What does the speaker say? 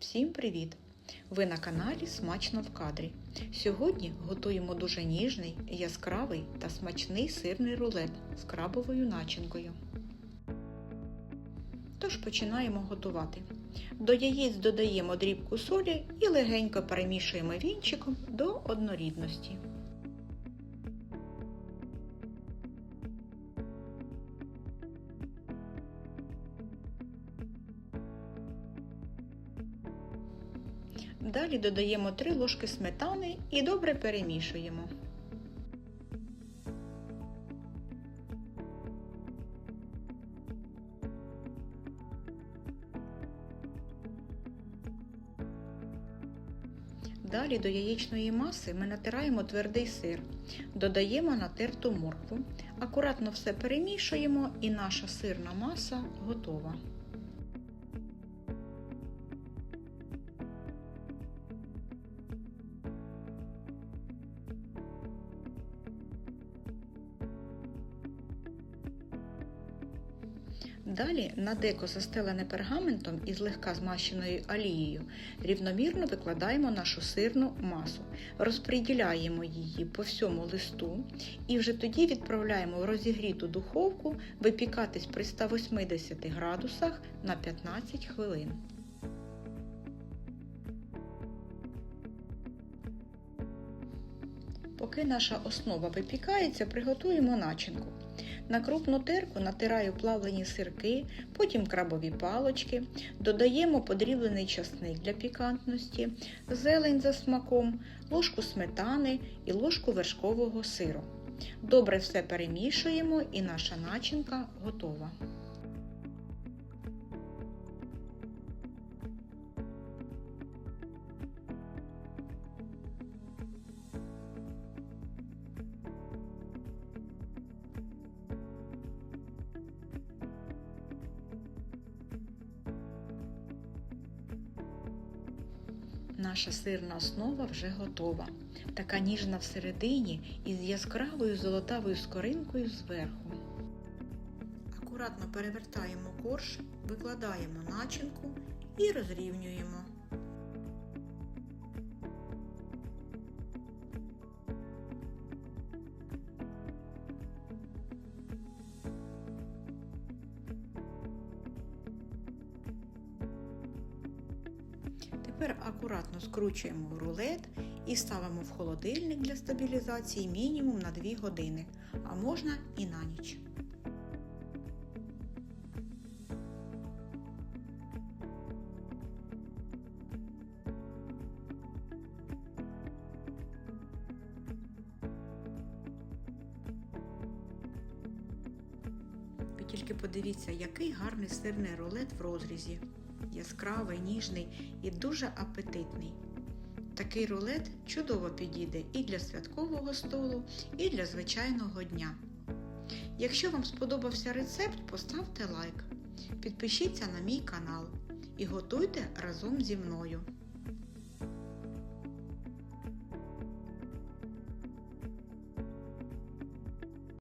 Всім привіт! Ви на каналі Смачно в кадрі. Сьогодні готуємо дуже ніжний, яскравий та смачний сирний рулет з крабовою начинкою. Тож починаємо готувати. До яєць додаємо дрібку солі і легенько перемішуємо вінчиком до однорідності. Далі додаємо 3 ложки сметани і добре перемішуємо. Далі до яєчної маси ми натираємо твердий сир, додаємо натерту моркву, акуратно все перемішуємо і наша сирна маса готова. Далі на деко застелене пергаментом і злегка змащеною олією рівномірно викладаємо нашу сирну масу, розподіляємо її по всьому листу і вже тоді відправляємо в розігріту духовку випікатись при 180 градусах на 15 хвилин. Поки наша основа випікається, приготуємо начинку. На крупну терку натираю плавлені сирки, потім крабові палочки, додаємо подріблений часник для пікантності, зелень за смаком, ложку сметани і ложку вершкового сиру. Добре все перемішуємо і наша начинка готова. Наша сирна основа вже готова. Така ніжна всередині із яскравою золотавою скоринкою зверху. Акуратно перевертаємо корж, викладаємо начинку і розрівнюємо. Тепер акуратно скручуємо в рулет і ставимо в холодильник для стабілізації мінімум на 2 години, а можна і на ніч. Тільки подивіться, який гарний сирний рулет в розрізі. Яскравий, ніжний і дуже апетитний. Такий рулет чудово підійде і для святкового столу, і для звичайного дня. Якщо вам сподобався рецепт, поставте лайк, підпишіться на мій канал і готуйте разом зі мною.